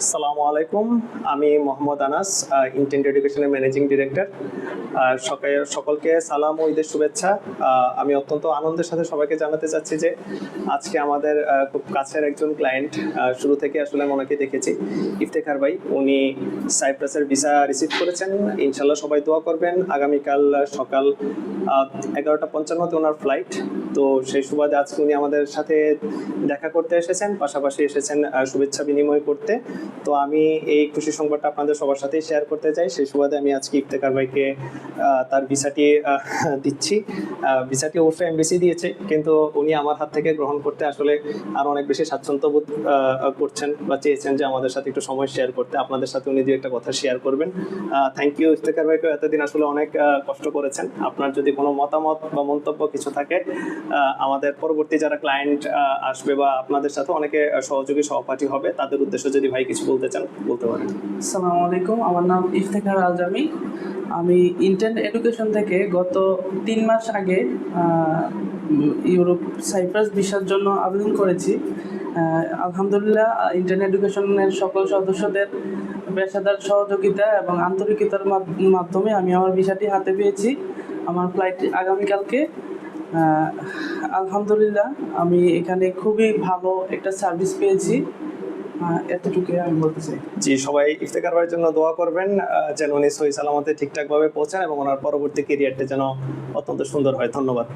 আসসালামু আলাইকুম। আমি মোহাম্মদ আনাস ইন্টেন্ট এডুকেশনের ম্যানেজিং ডিরেক্টর সকাল সকলকে সালাম ও ঈদের শুভেচ্ছা। আমি অত্যন্ত আনন্দের সাথে সবাইকে জানাতে চাচ্ছি যে আজকে আমাদের খুব কাছের একজন ক্লায়েন্ট শুরু থেকে আসলে আমি ওনাকে দেখেছি, ইফতেখার ভাই। উনি সাইপ্রাসের ভিসা রিসিভ করেছেন। ইনশাল্লাহ সবাই দোয়া করবেন। আগামীকাল সকাল এগারোটা পঞ্চান্নতে ওনার ফ্লাইট তো সেই সুবাদে আজকে উনি আমাদের সাথে দেখা করতে এসেছেন। পাশাপাশি এসেছেন শুভেচ্ছা বিনিময় করতে। তো আমি এই খুশি সংবাদটা আপনাদের সবার সাথে শেয়ার করতে চাই। সেই সুবাদে আমি আজকে ইফতেকার ভাইকে তার ভিসাটি দিচ্ছি। ভিসাটি অবশ্যই এমবিসি দিয়েছে, কিন্তু উনি আমার হাত থেকে গ্রহণ করতে আসলে আরও অনেক বেশি স্বাচ্ছন্দ্য বোধ করছেন বা চেয়েছেন যে আমাদের সাথে একটু সময় শেয়ার করতে। আপনাদের সাথে উনি দু একটা কথা শেয়ার করবেন। থ্যাংক ইউ ইফতেখার ভাইকে এতদিন আসলে অনেক কষ্ট করেছেন। আপনার যদি কোনো মতামত বা মন্তব্য কিছু থাকে আমাদের পরবর্তী যারা ক্লায়েন্ট আসবে বা আপনাদের সাথে অনেকে সহযোগী সহপাঠী হবে, তাদের উদ্দেশ্যে যদি ভাই কিছু বলতে চান, বলতে পারেন। আসসালামু আলাইকুম। আমার নাম ইফতেখার আলজামি আমি ইন্টার্ন এডুকেশন থেকে গত তিন মাস আগে ইউরোপ, সাইপ্রাস, ভিসার জন্য আবেদন করেছি। আলহামদুলিল্লাহ ইন্টার্ন এডুকেশনের সকল সদস্যদের পেশাদার সহযোগিতা এবং আন্তরিকতার মাধ- মাধ্যমে আমি আমার ভিসাটি হাতে পেয়েছি। আমার ফ্লাইট আগামীকালকে। আলহামদুলিল্লাহ, আমি এখানে খুবই ভালো একটা সার্ভিস পেয়েছি। এতটুকুই আমি বলতে চাই। জি, সবাই ইফতেকার ভাইয়ের জন্য দোয়া করবেন যেন উনি সহি সালামতে ঠিকঠাকভাবে পৌঁছান এবং ওনার পরবর্তী কেরিয়ারটা যেন অত্যন্ত সুন্দর হয়। ধন্যবাদ।